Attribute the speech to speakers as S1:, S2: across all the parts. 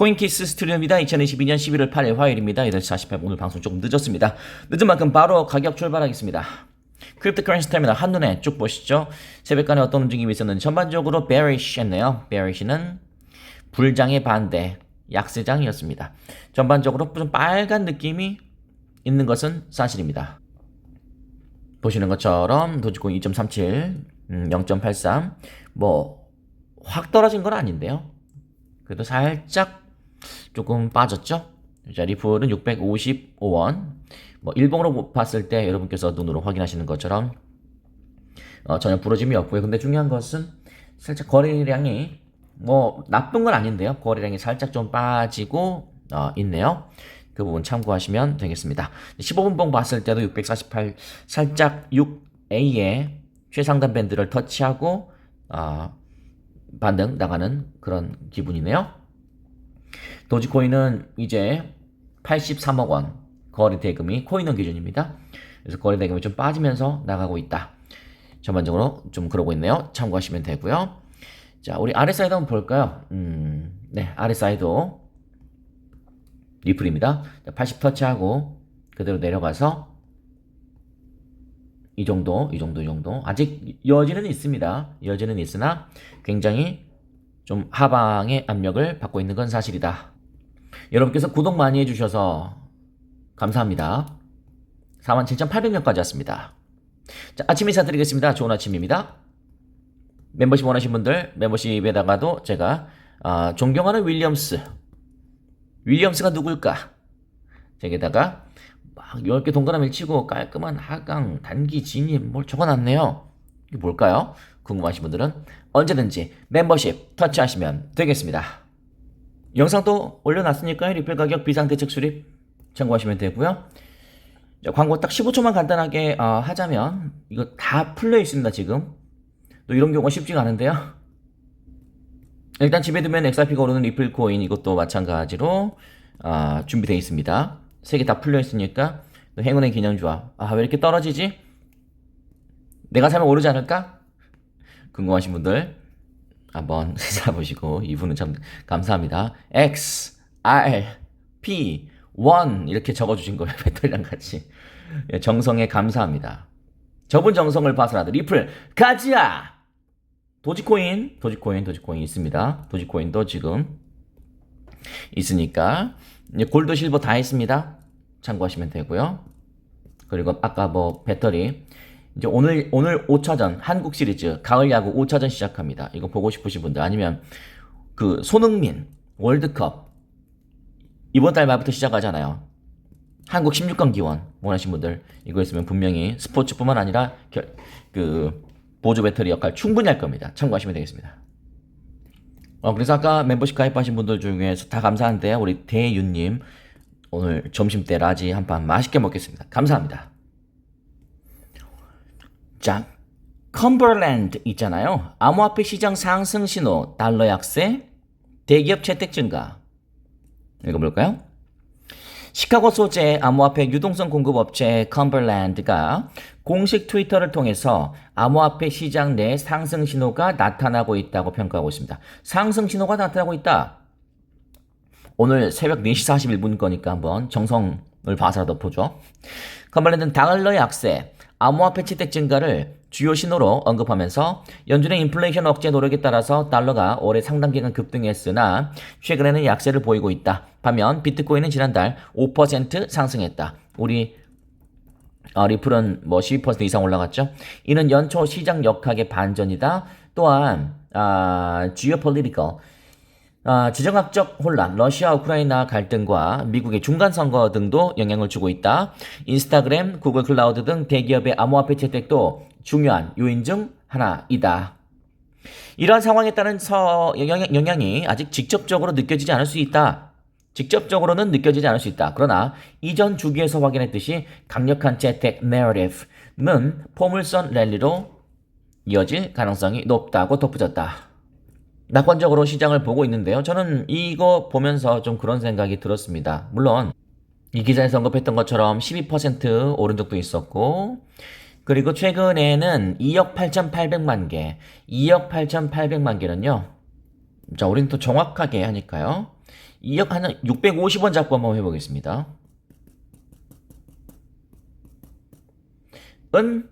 S1: 코인키스 스튜디오입니다. 2022년 11월 8일 화요일입니다. 8시 48분 오늘 방송 조금 늦었습니다. 늦은 만큼 바로 가격 출발하겠습니다. 크립토 커런시 터미널 한눈에 쭉 보시죠. 새벽간에 어떤 움직임이 있었는지 전반적으로 bearish했네요. bearish는 불장의 반대, 약세장이었습니다. 전반적으로 좀 빨간 느낌이 있는 것은 사실입니다. 보시는 것처럼 도지코인 2.37, 음, 0.83, 뭐 확 떨어진 건 아닌데요. 그래도 살짝 조금 빠졌죠. 자, 리플은 655원. 뭐 일봉으로 봤을 때 여러분께서 눈으로 확인하시는 것처럼 어, 전혀 부러짐이 없고요. 근데 중요한 것은 살짝 거래량이 뭐 나쁜 건 아닌데요. 거래량이 살짝 좀 빠지고 어, 있네요. 그 부분 참고하시면 되겠습니다. 15분봉 봤을 때도 648 살짝 6A의 최상단 밴드를 터치하고 어, 반등 나가는 그런 기분이네요. 도지코인은 이제 83억 원 거래 대금이 코인원 기준입니다. 그래서 거래 대금이 좀 빠지면서 나가고 있다. 전반적으로 좀 그러고 있네요. 참고하시면 되고요. 자, 우리 RSI도 한번 볼까요? 음, 네, RSI도 리플입니다. 80 터치하고 그대로 내려가서 이 정도, 이 정도, 이 정도. 아직 여지는 있습니다. 여지는 있으나 굉장히 좀 하방의 압력을 받고 있는 건 사실이다. 여러분께서 구독 많이 해주셔서 감사합니다. 47,800명까지 왔습니다. 자, 아침 인사 드리겠습니다. 좋은 아침입니다. 멤버십 원하신 분들, 멤버십에다가도 제가 아, 존경하는 윌리엄스. 윌리엄스가 누굴까? 저기다가 막 10개 동그라미를 치고 깔끔한 하강, 단기, 진입 뭘 적어놨네요. 이게 뭘까요? 궁금하신 분들은 언제든지 멤버십 터치하시면 되겠습니다. 영상도 올려놨으니까요. 리필 가격 비상대책 수립 참고하시면 되고요. 자, 광고 딱 15초만 간단하게 어, 하자면 이거 다 풀려 있습니다 지금. 또 이런 경우가 쉽지가 않은데요. 일단 집에 두면 XRP가 오르는 리플 코인 이것도 마찬가지로 아, 준비되어 있습니다. 세 개 다 풀려 있으니까 또 행운의 기념주와 아 왜 이렇게 떨어지지? 내가 사면 오르지 않을까? 궁금하신 분들 한번 찾아보시고 이분은 참 감사합니다. X R P 1 이렇게 적어주신 거예요 배터리랑 같이 예, 정성에 감사합니다. 저분 정성을 봐서라도 리플 가지야. 도지코인, 도지코인, 도지코인 있습니다. 도지코인도 지금 있으니까 이제 골드, 실버 다 있습니다. 참고하시면 되고요. 그리고 아까 뭐 배터리 이제 오늘 오늘 5차전 한국 시리즈 가을 야구 5차전 시작합니다. 이거 보고 싶으신 분들 아니면 그 손흥민 월드컵 이번 달 말부터 시작하잖아요. 한국 16강 기원 원하신 분들 이거 있으면 분명히 스포츠뿐만 아니라 결, 그 보조 배터리 역할 충분히 할 겁니다. 참고하시면 되겠습니다. 어, 그래서 아까 멤버십 가입하신 분들 중에서 다 감사한데 우리 대윤님 오늘 점심 때 라지 한 판 맛있게 먹겠습니다. 감사합니다. 자, 컴버랜드 있잖아요. 암호화폐 시장 상승 신호, 달러 약세, 대기업 채택 증가. 읽어볼까요? 시카고 소재 암호화폐 유동성 공급 업체 컴버랜드가 공식 트위터를 통해서 암호화폐 시장 내 상승 신호가 나타나고 있다고 평가하고 있습니다. 상승 신호가 나타나고 있다. 오늘 새벽 4시 41분 거니까 한번 정성을 봐서라도 보죠. 컴버랜드는 달러 약세, 암호화폐 채택 증가를 주요 신호로 언급하면서 연준의 인플레이션 억제 노력에 따라서 달러가 올해 상당 기간 급등했으나 최근에는 약세를 보이고 있다. 반면 비트코인은 지난달 5% 상승했다. 우리 어, 리플은 뭐 12% 이상 올라갔죠. 이는 연초 시장 역학의 반전이다. 또한 아, geopolitical 아, 지정학적 혼란, 러시아 우크라이나 갈등과 미국의 중간 선거 등도 영향을 주고 있다. 인스타그램, 구글 클라우드 등 대기업의 암호화폐 채택도 중요한 요인 중 하나이다. 이러한 상황에 따른 서, 영향, 영향이 아직 직접적으로 느껴지지 않을 수 있다. 직접적으로는 느껴지지 않을 수 있다. 그러나 이전 주기에서 확인했듯이 강력한 채택 내러티브는 포물선 랠리로 이어질 가능성이 높다고 덧붙였다. 낙관적으로 시장을 보고 있는데요. 저는 이거 보면서 좀 그런 생각이 들었습니다. 물론 이 기사에서 언급했던 것처럼 12% 오른 적도 있었고 그리고 최근에는 2억 8,800만 개, 2억 8,800만 개는요. 자, 우리는 또 정확하게 하니까요. 2억 한 650원 잡고 한번 해보겠습니다. 은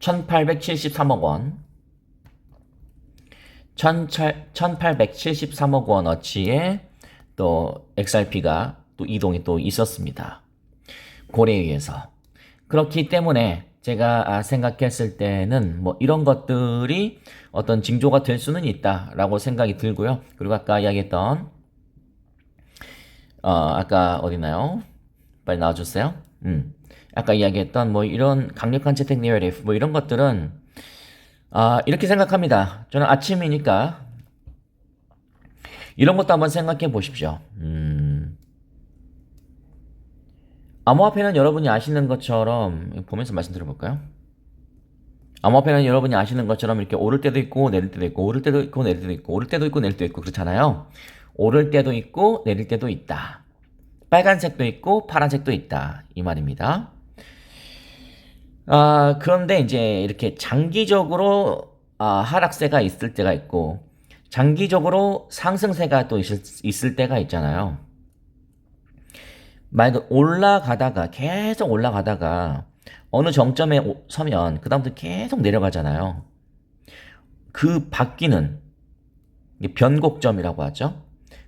S1: 1873억 원. 1873억 원어치의 또 XRP가 또 이동이 또 있었습니다. 고래에 의해서. 그렇기 때문에 제가 아, 생각했을 때는 뭐 이런 것들이 어떤 징조가 될 수는 있다라고 생각이 들고요. 그리고 아까 이야기했던 어 아까 어디나요? 빨리 나와주세요. 음 아까 이야기했던 뭐 이런 강력한 채택 내러티브 뭐 이런 것들은 아 이렇게 생각합니다. 저는 아침이니까 이런 것도 한번 생각해 보십시오. 음. 암호화폐는 여러분이 아시는 것처럼 보면서 말씀드려볼까요? 암호화폐는 여러분이 아시는 것처럼 이렇게 오를 때도 있고 내릴 때도 있고 오를 때도 있고 내릴 때도 있고 오를 때도 있고 내릴 때도 있고 그렇잖아요. 오를 때도 있고 내릴 때도 있다. 빨간색도 있고 파란색도 있다. 이 말입니다. 아, 그런데 이제 이렇게 장기적으로 아, 하락세가 있을 때가 있고 장기적으로 상승세가 또 있을, 있을 때가 있잖아요. 말 그대로 올라가다가 계속 올라가다가 어느 정점에 오- 서면 그다음부터 계속 내려가잖아요. 그 바뀌는 변곡점이라고 하죠.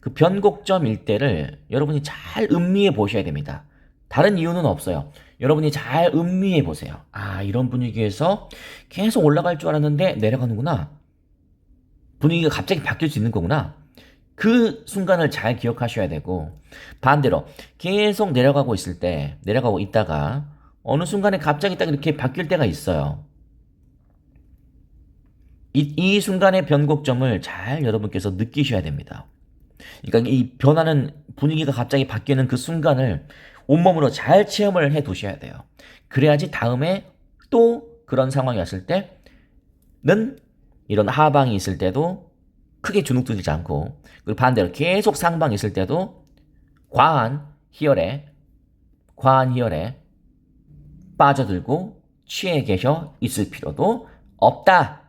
S1: 그 변곡점 일대를 여러분이 잘 음미해 보셔야 됩니다. 다른 이유는 없어요. 여러분이 잘 음미해 보세요. 아, 이런 분위기에서 계속 올라갈 줄 알았는데 내려가는구나. 분위기가 갑자기 바뀔 수 있는 거구나. 그 순간을 잘 기억하셔야 되고 반대로 계속 내려가고 있을 때 내려가고 있다가 어느 순간에 갑자기 딱 이렇게 바뀔 때가 있어요. 이, 이 순간의 변곡점을 잘 여러분께서 느끼셔야 됩니다. 그러니까 이 변하는 분위기가 갑자기 바뀌는 그 순간을 온몸으로 잘 체험을 해 두셔야 돼요. 그래야지 다음에 또 그런 상황이 왔을 때는 이런 하방이 있을 때도 크게 주눅들지 않고 그리고 반대로 계속 상방이 있을 때도 과한 희열에 과한 희열에 빠져들고 취해 계셔 있을 필요도 없다.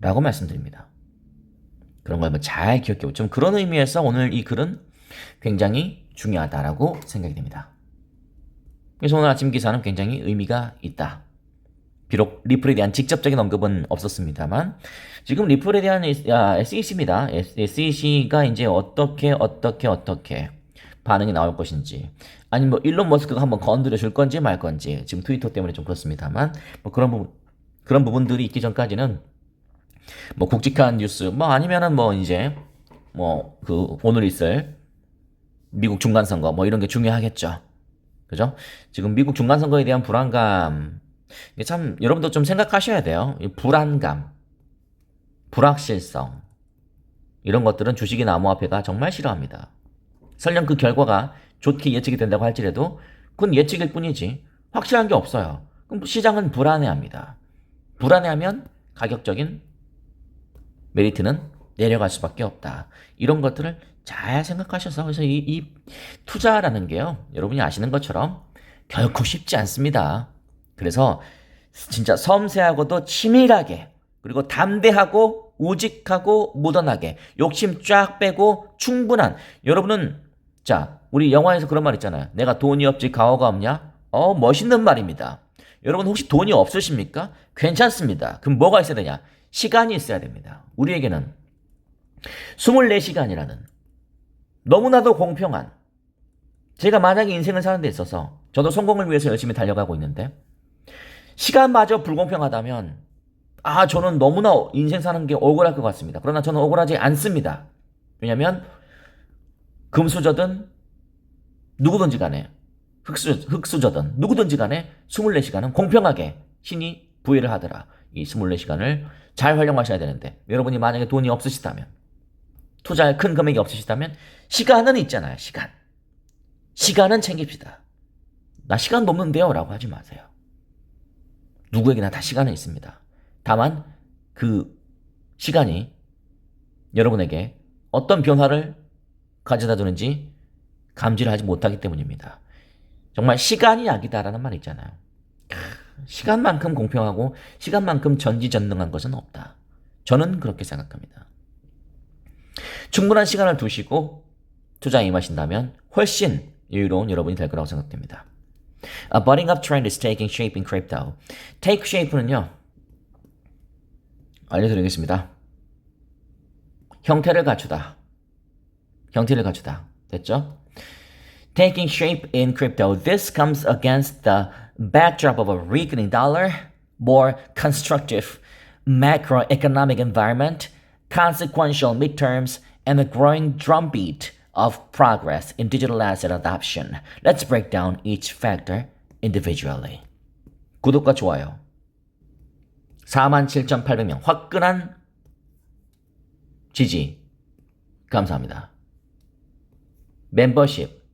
S1: 라고 말씀드립니다. 그런 걸 잘 기억해 보죠. 좀 그런 의미에서 오늘 이 글은 굉장히 중요하다라고 생각이 됩니다. 그래서 오늘 아침 기사는 굉장히 의미가 있다. 비록 리플에 대한 직접적인 언급은 없었습니다만 지금 리플에 대한 SEC입니다. SEC가 이제 어떻게 어떻게 어떻게 반응이 나올 것인지 아니면 뭐 일론 머스크가 한번 건드려 줄 건지 말 건지 지금 트위터 때문에 좀 그렇습니다만 뭐 그런 부분 그런 부분들이 있기 전까지는 뭐 굵직한 뉴스 뭐 아니면은 뭐 이제 뭐 그 오늘 있을 미국 중간 선거 뭐 이런 게 중요하겠죠. 그죠? 지금 미국 중간 선거에 대한 불안감 참 여러분도 좀 생각하셔야 돼요. 이 불안감, 불확실성 이런 것들은 주식이나 암호화폐가 정말 싫어합니다. 설령 그 결과가 좋게 예측이 된다고 할지라도 그건 예측일 뿐이지 확실한 게 없어요. 그럼 시장은 불안해합니다. 불안해하면 가격적인 메리트는 내려갈 수밖에 없다. 이런 것들을 잘 생각하셔서 그래서 이, 이 투자라는 게요. 여러분이 아시는 것처럼 결코 쉽지 않습니다. 그래서 진짜 섬세하고도 치밀하게 그리고 담대하고 우직하고 무던하게 욕심 쫙 빼고 충분한 여러분은 자 우리 영화에서 그런 말 있잖아요. 내가 돈이 없지 가오가 없냐? 어 멋있는 말입니다. 여러분 혹시 돈이 없으십니까? 괜찮습니다. 그럼 뭐가 있어야 되냐? 시간이 있어야 됩니다. 우리에게는 24시간이라는 너무나도 공평한 제가 만약에 인생을 사는 데 있어서 저도 성공을 위해서 열심히 달려가고 있는데 시간마저 불공평하다면 아 저는 너무나 인생 사는 게 억울할 것 같습니다. 그러나 저는 억울하지 않습니다. 왜냐하면 금수저든 누구든지 간에 흑수, 흑수저든 누구든지 간에 24시간은 공평하게 신이 부여를 하더라. 이 24시간을 잘 활용하셔야 되는데 여러분이 만약에 돈이 없으시다면 투자할 큰 금액이 없으시다면 시간은 있잖아요. 시간. 시간은 챙깁시다. 나 시간 넘는데요. 라고 하지 마세요. 누구에게나 다 시간은 있습니다. 다만 그 시간이 여러분에게 어떤 변화를 가져다 주는지 감지를 하지 못하기 때문입니다. 정말 시간이 약이다라는 말 있잖아요. 크, 시간만큼 공평하고 시간만큼 전지전능한 것은 없다. 저는 그렇게 생각합니다. 충분한 시간을 두시고 투자에 임하신다면 훨씬 여유로운 여러분이 될 거라고 생각됩니다. A budding up trend is taking shape in crypto. Take shape는요. 알려드리겠습니다. 형태를 갖추다. 형태를 갖추다. 됐죠? Taking shape in crypto. This comes against the backdrop of a weakening dollar, more constructive macroeconomic environment, consequential midterms, and a growing drumbeat of progress in digital asset adoption. Let's break down each factor individually. 구독과 좋아요. 47,800명. 화끈한 지지. 감사합니다. 멤버십.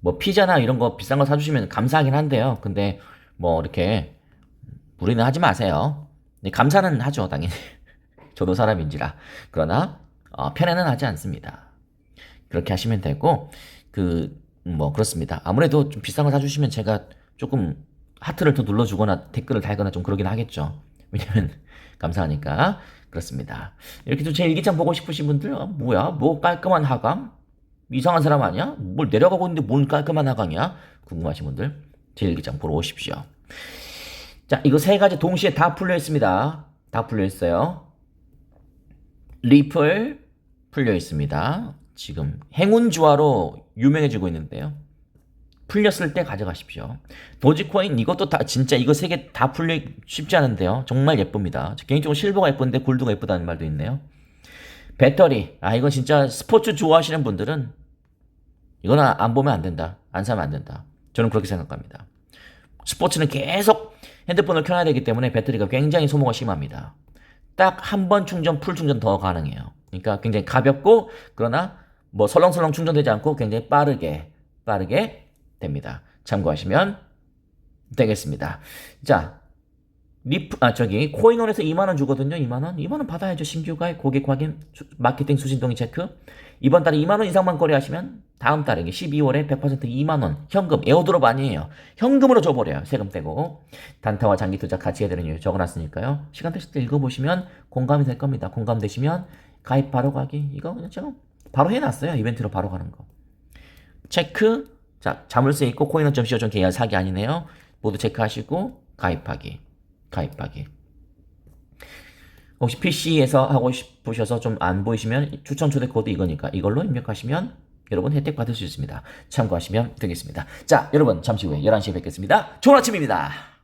S1: 뭐 피자나 이런 거 비싼 거 사주시면 감사하긴 한데요. 근데 뭐 이렇게 무리는 하지 마세요. 감사는 하죠, 당연히. 저도 사람인지라. 그러나 어, 편애는 하지 않습니다. 그렇게 하시면 되고 그 뭐 그렇습니다. 아무래도 좀 비싼 거 사주시면 제가 조금 하트를 더 눌러주거나 댓글을 달거나 좀 그러긴 하겠죠. 왜냐면 감사하니까 그렇습니다. 이렇게 또제 일기장 보고 싶으신 분들 아, 뭐야 뭐 깔끔한 하강 이상한 사람 아니야? 뭘 내려가고 있는데 뭔 깔끔한 하강이야? 궁금하신 분들 제 일기장 보러 오십시오. 자 이거 세 가지 동시에 다 풀려 있습니다. 다 풀려 있어요. 리플 풀려 있습니다. 지금 행운 주화로 유명해지고 있는데요. 풀렸을 때 가져가십시오. 도지코인 이것도 다 진짜 이거 세 개 다 풀려 쉽지 않은데요. 정말 예쁩니다. 저 개인적으로 실버가 예쁜데 골드가 예쁘다는 말도 있네요. 배터리 아 이건 진짜 스포츠 좋아하시는 분들은 이거는 안 보면 안 된다. 안 사면 안 된다. 저는 그렇게 생각합니다. 스포츠는 계속 핸드폰을 켜놔야 되기 때문에 배터리가 굉장히 소모가 심합니다. 딱 한 번 충전, 풀 충전 더 가능해요. 그러니까 굉장히 가볍고 그러나 뭐 설렁설렁 충전되지 않고 굉장히 빠르게 빠르게 됩니다. 참고하시면 되겠습니다. 자, 리프 아 저기 코인원에서 2만 원 주거든요. 2만 원. 2만 원 받아야죠. 신규 가입, 고객 확인, 수- 마케팅 수신 동의 체크. 이번 달에 2만 원 이상만 거래하시면 다음 달에 12월에 100% 2만 원 현금 에어드롭 아니에요. 현금으로 줘 버려요. 세금 떼고 단타와 장기 투자 같이 해야 되는 이유 적어 놨으니까요. 시간 되실 때 읽어 보시면 공감이 될 겁니다. 공감되시면 가입 바로 가기 이거 그냥 제가 바로 해 놨어요. 이벤트로 바로 가는 거. 체크 자 자물쇠 있고 코인원.co.kr 사기 아니네요. 모두 체크하시고 가입하기 가입하기. 혹시 PC에서 하고 싶으셔서 좀 안 보이시면 추천 초대 코드 이거니까 이걸로 입력하시면 여러분 혜택 받을 수 있습니다. 참고하시면 되겠습니다. 자, 여러분 잠시 후에 11시에 뵙겠습니다. 좋은 아침입니다.